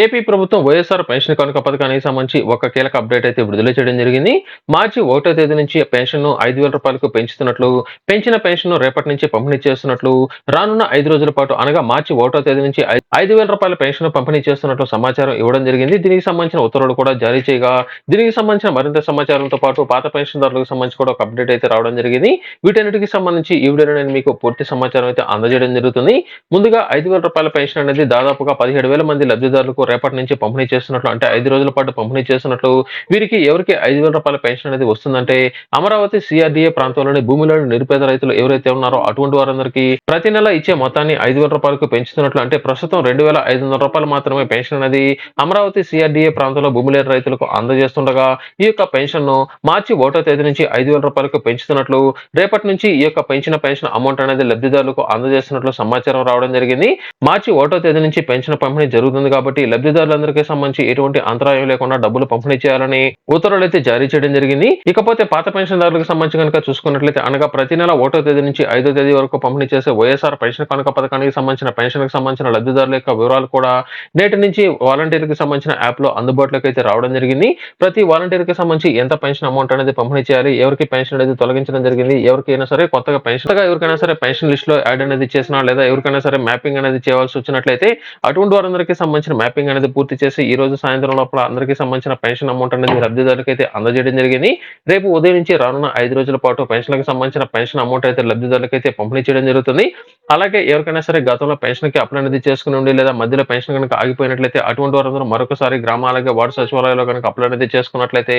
AP ప్రభుత్వం YSR pension కనుక పథకానికి సంబంధించి ఒక కీలక అప్డేట్ అయితే విడుదల చేయడం జరిగింది. మార్చి ఒకటో తేదీ నుంచి పెన్షన్ ఐదు వేల రూపాయలకు పెంచుతున్నట్లు పెంచిన పెన్షన్ రేపటి నుంచి పంపిణీ చేస్తున్నట్లు రానున్న ఐదు రోజుల పాటు అనగా మార్చి ఒకటో తేదీ నుంచి ఐదు వేల రూపాయల పెన్షన్ పంపిణీ చేస్తున్నట్లు సమాచారం ఇవ్వడం జరిగింది. దీనికి సంబంధించిన ఉత్తర్వులు కూడా జారీ చేయగా దీనికి సంబంధించిన మరింత సమాచారంతో పాటు పాత పెన్షన్దారులకు సంబంధించి కూడా ఒక అప్డేట్ అయితే రావడం జరిగింది. వీటన్నిటికి సంబంధించి ఈ వీడియోలో నేను మీకు పూర్తి సమాచారం అయితే అందజేయడం జరుగుతుంది. ముందుగా ఐదు వేల రూపాయల పెన్షన్ అనేది దాదాపుగా పదిహేడు వేల మంది లబ్ధిదారులకు రేపటి నుంచి పంపిణీ చేస్తున్నట్లు అంటే ఐదు రోజుల పాటు పంపిణీ చేస్తున్నట్లు వీరికి ఎవరికి ఐదు వేల రూపాయల పెన్షన్ అనేది వస్తుందంటే అమరావతి సిఆర్డీఏ ప్రాంతంలోని భూమిలోని నిరుపేద రైతులు ఎవరైతే ఉన్నారో అటువంటి వారందరికీ ప్రతి నెల ఇచ్చే మొత్తాన్ని ఐదు వేల రూపాయలకు పెంచుతున్నట్లు అంటే ప్రస్తుతం రెండు వేల ఐదు వందల రూపాయలు మాత్రమే పెన్షన్ అనేది అమరావతి సిఆర్డీఏ ప్రాంతంలో భూమి లేని రైతులకు అందజేస్తుండగా ఈ యొక్క పెన్షన్ను మార్చి ఒకటో తేదీ నుంచి ఐదు వేల రూపాయలకు పెంచుతున్నట్లు రేపటి నుంచి ఈ యొక్క పెంచిన పెన్షన్ అమౌంట్ అనేది లబ్ధిదారులకు అందజేస్తున్నట్లు సమాచారం రావడం జరిగింది. మార్చి ఒకటో తేదీ నుంచి పెన్షన్ పంపిణీ జరుగుతుంది కాబట్టి లబ్ధిదారులందరికీ సంబంధించి ఎటువంటి అంతరాయం లేకుండా డబ్బులు పంపిణీ చేయాలని ఉత్తర్వులు అయితే జారీ చేయడం జరిగింది. ఇకపోతే పాత పెన్షన్దారులకు సంబంధించి కనుక చూసుకున్నట్లయితే అనగా ప్రతి నెల ఒకటో తేదీ నుంచి ఐదో తేదీ వరకు పంపిణీ చేసే వైఎస్ఆర్ పెన్షన్ కనుక పథకానికి సంబంధించిన పెన్షన్కి సంబంధించిన లబ్ధిదారుల యొక్క వివరాలు కూడా నేటి నుంచి వాలంటీర్కి సంబంధించిన యాప్లో అందుబాటులోకి అయితే రావడం జరిగింది. ప్రతి వాలంటీర్కి సంబంధించి ఎంత పెన్షన్ అమౌంట్ అనేది పంపిణీ చేయాలి ఎవరికి పెన్షన్ అనేది తొలగించడం జరిగింది ఎవరికైనా సరే కొత్తగా పెన్షన్ ఎవరికైనా సరే పెన్షన్ లిస్ట్లో యాడ్ అనేది చేసినా లేదా ఎవరికైనా సరే మ్యాపింగ్ అనేది చేయవలసి వచ్చినట్లయితే అటువంటి వారందరికీ సంబంధించిన మ్యాపింగ్ అనేది పూర్తి చేసి ఈ రోజు సాయంత్రం లోపల అందరికీ సంబంధించిన పెన్షన్ అమౌంట్ అనేది లబ్ధిదారులకు అయితే అందజేయడం జరిగింది. రేపు ఉదయం నుంచి రానున్న ఐదు రోజుల పాటు పెన్షన్లకు సంబంధించిన పెన్షన్ అమౌంట్ అయితే లబ్ధిదారులకు అయితే పంపిణీ చేయడం జరుగుతుంది. అలాగే ఎవరికైనా సరే గతంలో పెన్షన్కి అప్లై అనేది చేసుకుని ఉండి లేదా మధ్యలో పెన్షన్ కనుక ఆగిపోయినట్లయితే అటువంటి వారందరూ మరొకసారి గ్రామాలకే వార్డు సచివాలయంలో కనుక అప్లై అనేది చేసుకున్నట్లయితే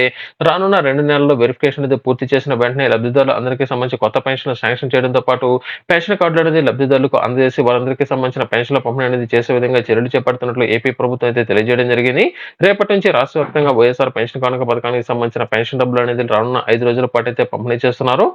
రానున్న రెండు నెలల్లో వెరిఫికేషన్ అనేది పూర్తి చేసిన వెంటనే లబ్ధిదారులు అందరికీ సంబంధించి కొత్త పెన్షన్ శాంక్షన్ చేయడంతో పాటు పెన్షన్ కార్డులు అనేది లబ్ధిదారులకు అందజేసి వారందరికీ సంబంధించిన పెన్షన్ల పంపిణీ అనేది చేసే విధంగా చర్యలు చేపడుతున్నట్లు ఏపీ ప్రభుత్వం అయితే తెలియజేయడం జరిగింది. రేపటి నుంచి రాష్ట్ర వ్యాప్తంగా వైఎస్ఆర్ పెన్షన్ కానుక పథకానికి సంబంధించిన పెన్షన్ డబ్బులు అనేది రానున్న ఐదు రోజుల పాటు అయితే పంపిణీ చేస్తున్నారు.